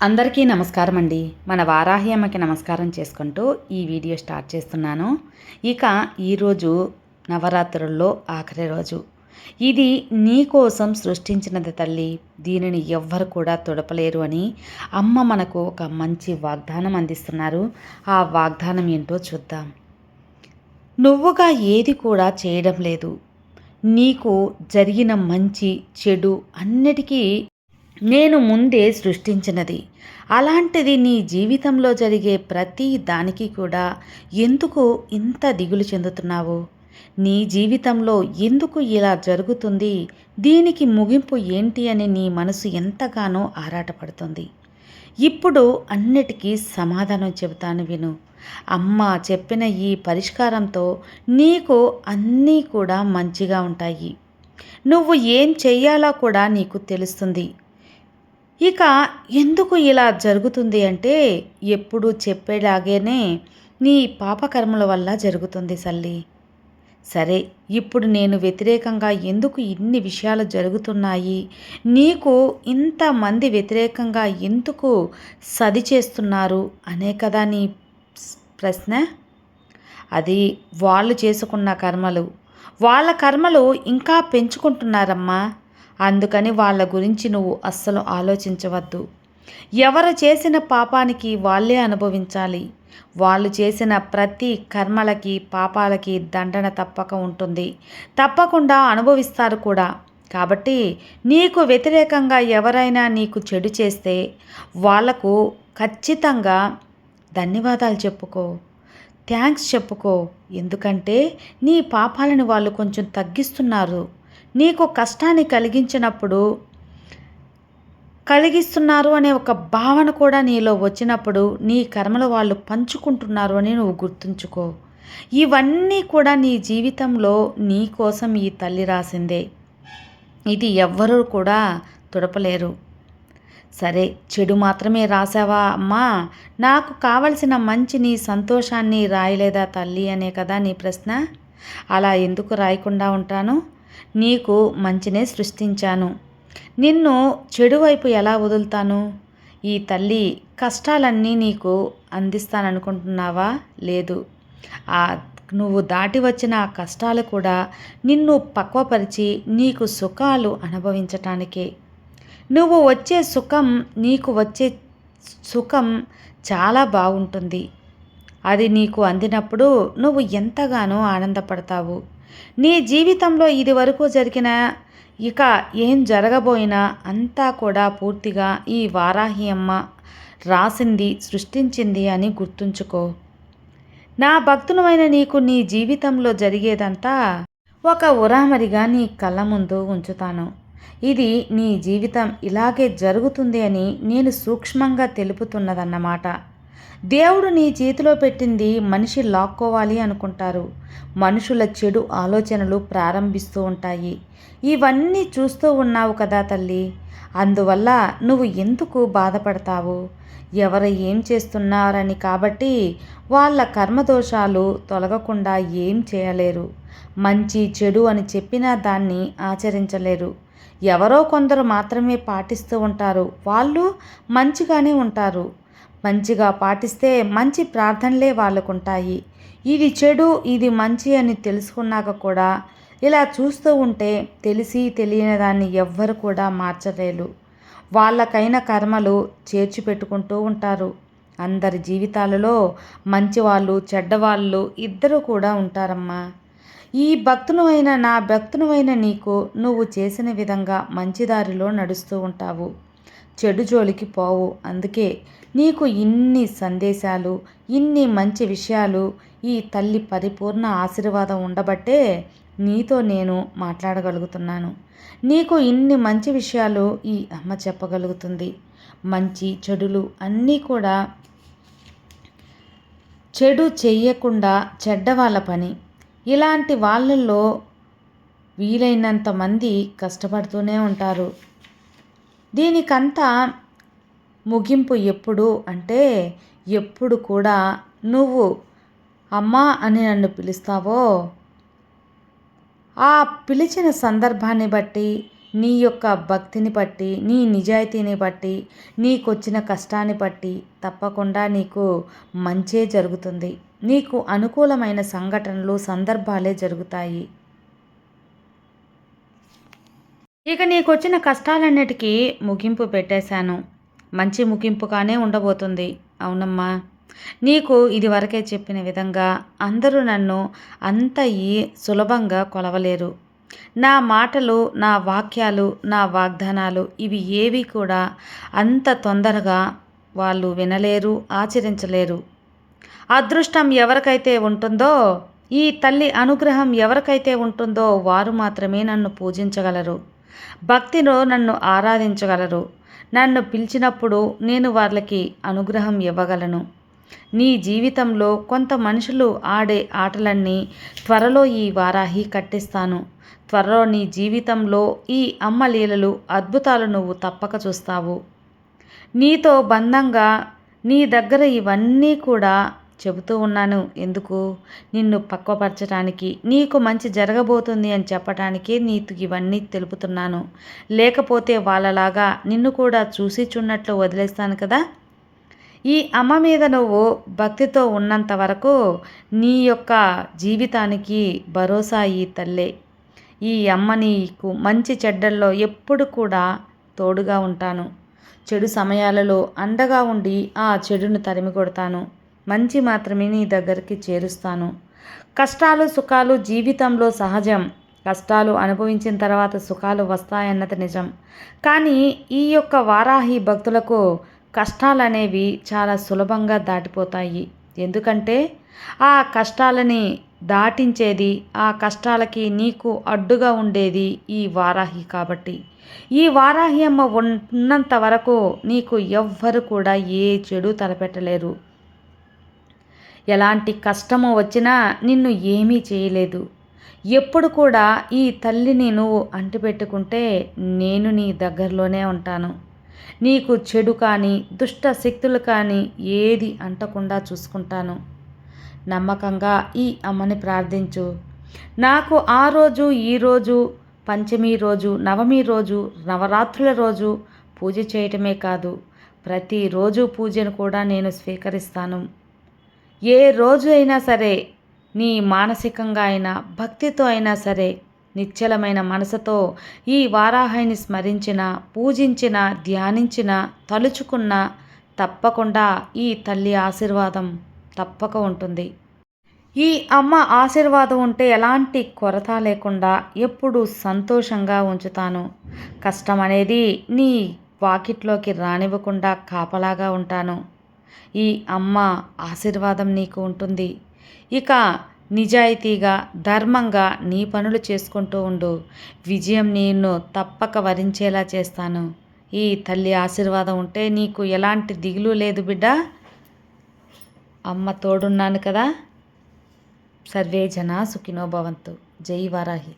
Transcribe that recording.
అందరికీ నమస్కారం అండి మన వారాహి అమ్మకి నమస్కారం చేసుకుంటూ ఈ వీడియో స్టార్ట్ చేస్తున్నాను. ఇక ఈరోజు నవరాత్రుల్లో ఆఖరి రోజు. ఇది నీ కోసం సృష్టించినది తల్లి. దీనిని ఎవ్వరు కూడా తుడపలేరు అని అమ్మ మనకు ఒక మంచి వాగ్దానం అందిస్తున్నారు. ఆ వాగ్దానం ఏంటో చూద్దాం. నువ్వుగా ఏది కూడా చేయడం లేదు. నీకు జరిగిన మంచి చెడు అన్నిటికీ నేను ముందే సృష్టించినది. అలాంటిది నీ జీవితంలో జరిగే ప్రతి దానికి కూడా ఎందుకు ఇంత దిగులు చెందుతున్నావు? నీ జీవితంలో ఎందుకు ఇలా జరుగుతుంది? దీనికి ముగింపు ఏంటి అని నీ మనసు ఎంతగానో ఆరాటపడుతుంది. ఇప్పుడు అన్నిటికీ సమాధానం చెబుతాను విను. అమ్మ చెప్పిన ఈ పరిష్కారంతో నీకు అన్నీ కూడా మంచిగా ఉంటాయి. నువ్వు ఏం చెయ్యాలో కూడా నీకు తెలుస్తుంది. ఇక ఎందుకు ఇలా జరుగుతుంది అంటే ఎప్పుడు చెప్పేలాగేనే నీ పాపకర్మల వల్ల జరుగుతుంది సల్లి. సరే ఇప్పుడు నేను వ్యతిరేకంగా ఎందుకు ఇన్ని విషయాలు జరుగుతున్నాయి? నీకు ఇంతమంది వ్యతిరేకంగా ఎందుకు సది చేస్తున్నారు అనే కదా నీ ప్రశ్న? అది వాళ్ళు చేసుకున్న కర్మలు. వాళ్ళ కర్మలు ఇంకా పెంచుకుంటున్నారమ్మా. అందుకని వాళ్ళ గురించి నువ్వు అస్సలు ఆలోచించవద్దు. ఎవరు చేసిన పాపానికి వాళ్ళే అనుభవించాలి. వాళ్ళు చేసిన ప్రతి కర్మలకి పాపాలకి దండన తప్పక ఉంటుంది. తప్పకుండా అనుభవిస్తారు కూడా. కాబట్టి నీకు వ్యతిరేకంగా ఎవరైనా నీకు చెడు చేస్తే వాళ్ళకు ఖచ్చితంగా ధన్యవాదాలు చెప్పుకో. థ్యాంక్స్ చెప్పుకో. ఎందుకంటే నీ పాపాలను వాళ్ళు కొంచెం తగ్గిస్తున్నారు. నీకు కష్టాన్ని కలిగించినప్పుడు కలిగిస్తున్నారు అనే ఒక భావన కూడా నీలో వచ్చినప్పుడు నీ కర్మలు వాళ్ళు పంచుకుంటున్నారు అని నువ్వు గుర్తుంచుకో. ఇవన్నీ కూడా నీ జీవితంలో నీ కోసం ఈ తల్లి రాసిందే. ఇది ఎవ్వరూ కూడా తుడపలేరు. సరే చెడు మాత్రమే రాసావా అమ్మా? నాకు కావలసిన మంచిని సంతోషాన్ని రాయలేదా తల్లి అనే కదా నీ ప్రశ్న. అలా ఎందుకు రాయకుండా ఉంటాను? నీకు మంచినే సృష్టించాను. నిన్ను చెడు వైపు ఎలా వదులుతాను? ఈ తల్లి కష్టాలన్నీ నీకు అందిస్తాననుకుంటున్నావా? లేదు. ఆ నువ్వు దాటి వచ్చిన ఆ కష్టాలు కూడా నిన్ను పక్వపరిచి నీకు సుఖాలు అనుభవించటానికే. నువ్వు వచ్చే సుఖం నీకు వచ్చే సుఖం చాలా బాగుంటుంది. అది నీకు అందినప్పుడు నువ్వు ఎంతగానో ఆనందపడతావు. నీ జీవితంలో ఇది వరకు జరిగిన ఇక ఏం జరగబోయినా అంతా కూడా పూర్తిగా ఈ వారాహి అమ్మ రాసింది సృష్టించింది అని గుర్తుంచుకో. నా భక్తులమైన నీకు నీ జీవితంలో జరిగేదంతా ఒక ఉరామరిగా నీ కళ్ళ ముందు ఉంచుతాను. ఇది నీ జీవితం ఇలాగే జరుగుతుంది అని నేను సూక్ష్మంగా తెలుపుతున్నదన్నమాట. దేవుడు నీ చేతిలో పెట్టింది మనిషి లాక్కోవాలి అనుకుంటారు. మనుషుల చెడు ఆలోచనలు ప్రారంభిస్తూ ఉంటాయి. ఇవన్నీ చూస్తూ ఉన్నావు కదా తల్లి. అందువల్ల నువ్వు ఎందుకు బాధపడతావు? ఎవరు ఏం చేస్తున్నారని కాబట్టి వాళ్ళ కర్మదోషాలు తొలగకుండా ఏం చేయలేరు. మంచి చెడు అని చెప్పినా దాన్ని ఆచరించలేరు. ఎవరో కొందరు మాత్రమే పాటిస్తూ ఉంటారు. వాళ్ళు మంచిగానే ఉంటారు. మంచిగా పాటిస్తే మంచి ప్రార్థనలే వాళ్ళకుంటాయి. ఇది చెడు ఇది మంచి అని తెలుసుకున్నాక కూడా ఇలా చూస్తూ ఉంటే తెలిసి తెలియని దాన్ని ఎవ్వరు కూడా మార్చలేరు. వాళ్ళకైన కర్మలు చేర్చి పెట్టుకుంటూ ఉంటారు. అందరి జీవితాలలో మంచివాళ్ళు చెడ్డవాళ్ళు ఇద్దరు కూడా ఉంటారమ్మా. ఈ భక్తును నా భక్తును నీకు నువ్వు చేసిన విధంగా మంచి దారిలో నడుస్తూ ఉంటావు. చెడు జోలికి పోవు. అందుకే నీకు ఇన్ని సందేశాలు ఇన్ని మంచి విషయాలు ఈ తల్లి పరిపూర్ణ ఆశీర్వాదం ఉండబట్టే నీతో నేను మాట్లాడగలుగుతున్నాను. నీకు ఇన్ని మంచి విషయాలు ఈ అమ్మ చెప్పగలుగుతుంది. మంచి చెడులు అన్నీ కూడా చెడు చెయ్యకుండా చెడ్డవాళ్ళ పని. ఇలాంటి వాళ్ళల్లో వీలైనంత మంది కష్టపడుతూనే ఉంటారు. దీనికంతా ముగింపు ఎప్పుడు అంటే ఎప్పుడు కూడా నువ్వు అమ్మా అని నన్ను పిలుస్తావో ఆ పిలిచిన సందర్భాన్ని బట్టి నీ యొక్క భక్తిని బట్టి నీ నిజాయితీని బట్టి నీకొచ్చిన కష్టాన్ని బట్టి తప్పకుండా నీకు మంచే జరుగుతుంది. నీకు అనుకూలమైన సంఘటనలు సందర్భాలే జరుగుతాయి. ఇక నీకు వచ్చిన కష్టాలన్నిటికీ ముగింపు పెట్టేశాను. మంచి ముగింపుగానే ఉండబోతుంది. అవునమ్మా. నీకు ఇదివరకే చెప్పిన విధంగా అందరూ నన్ను అంత ఈ సులభంగా కొలవలేరు. నా మాటలు నా వాక్యాలు నా వాగ్దానాలు ఇవి ఏవి కూడా అంత తొందరగా వాళ్ళు వినలేరు ఆచరించలేరు. అదృష్టం ఎవరికైతే ఉంటుందో ఈ తల్లి అనుగ్రహం ఎవరికైతే ఉంటుందో వారు మాత్రమే నన్ను పూజించగలరు. భక్తిలో నన్ను ఆరాధించగలరు. నన్ను పిలిచినప్పుడు నేను వాళ్ళకి అనుగ్రహం ఇవ్వగలను. నీ జీవితంలో కొంత మనుషులు ఆడే ఆటలన్నీ త్వరలో ఈ వారాహి కట్టిస్తాను. త్వరలో నీ జీవితంలో ఈ అమ్మ లీలలు అద్భుతాలు నువ్వు తప్పక చూస్తావు. నీతో బంధంగా నీ దగ్గర ఇవన్నీ కూడా చెబుతూ ఉన్నాను. ఎందుకు? నిన్ను పక్వపరచడానికి నీకు మంచి జరగబోతుంది అని చెప్పటానికే నీకు ఇవన్నీ తెలుపుతున్నాను. లేకపోతే వాళ్ళలాగా నిన్ను కూడా చూసి చున్నట్లు వదిలేస్తాను కదా? ఈ అమ్మ మీద నువ్వు భక్తితో ఉన్నంత వరకు నీ యొక్క జీవితానికి భరోసా ఈ తల్లే. ఈ అమ్మ నీకు మంచి చెడ్డల్లో ఎప్పుడు కూడా తోడుగా ఉంటాను. చెడు సమయాలలో అండగా ఉండి ఆ చెడును తరిమి కొడతాను మంచి మాత్రమే నీ దగ్గరికి చేరుస్తాను. కష్టాలు సుఖాలు జీవితంలో సహజం. కష్టాలు అనుభవించిన తర్వాత సుఖాలు వస్తాయన్నది నిజం. కానీ ఈ యొక్క వారాహి భక్తులకు కష్టాలు అనేవి చాలా సులభంగా దాటిపోతాయి. ఎందుకంటే ఆ కష్టాలని దాటించేది ఆ కష్టాలకి నీకు అడ్డుగా ఉండేది ఈ వారాహి కాబట్టి. ఈ వారాహి అమ్మ ఉన్నంత వరకు నీకు ఎవ్వరు కూడా ఏ చెడు తలపెట్టలేరు. ఎలాంటి కష్టము వచ్చినా నిన్ను ఏమీ చేయలేదు. ఎప్పుడు కూడా ఈ తల్లిని నువ్వు అంటిపెట్టుకుంటే నేను నీ దగ్గరలోనే ఉంటాను. నీకు చెడు కానీ దుష్ట శక్తులు కానీ ఏది అంటకుండా చూసుకుంటాను. నమ్మకంగా ఈ అమ్మని ప్రార్థించు. నాకు ఆ రోజు ఈ రోజు పంచమి రోజు నవమి రోజు నవరాత్రుల రోజు పూజ చేయటమే కాదు ప్రతిరోజు పూజను కూడా నేను స్వీకరిస్తాను. ఏ రోజు అయినా సరే నీ మానసికంగా అయినా భక్తితో అయినా సరే నిశ్చలమైన మనసుతో ఈ వారాహాయిని స్మరించిన పూజించిన ధ్యానించిన తలుచుకున్న తప్పకుండా ఈ తల్లి ఆశీర్వాదం తప్పక ఉంటుంది. ఈ అమ్మ ఆశీర్వాదం ఉంటే ఎలాంటి కొరత లేకుండా ఎప్పుడు సంతోషంగా ఉంచుతాను. కష్టం అనేది నీ వాకిట్లోకి రానివ్వకుండా కాపలాగా ఉంటాను. ఈ అమ్మ ఆశీర్వాదం నీకు ఉంటుంది. ఇక నిజాయితీగా ధర్మంగా నీ పనులు చేసుకుంటూ ఉండు. విజయం నిన్ను తప్పక వరించేలా చేస్తాను. ఈ తల్లి ఆశీర్వాదం ఉంటే నీకు ఎలాంటి దిగులు లేదు బిడ్డ. అమ్మ తోడున్నాను కదా. సర్వే జనా సుఖినోభవంతు జై వారాహి.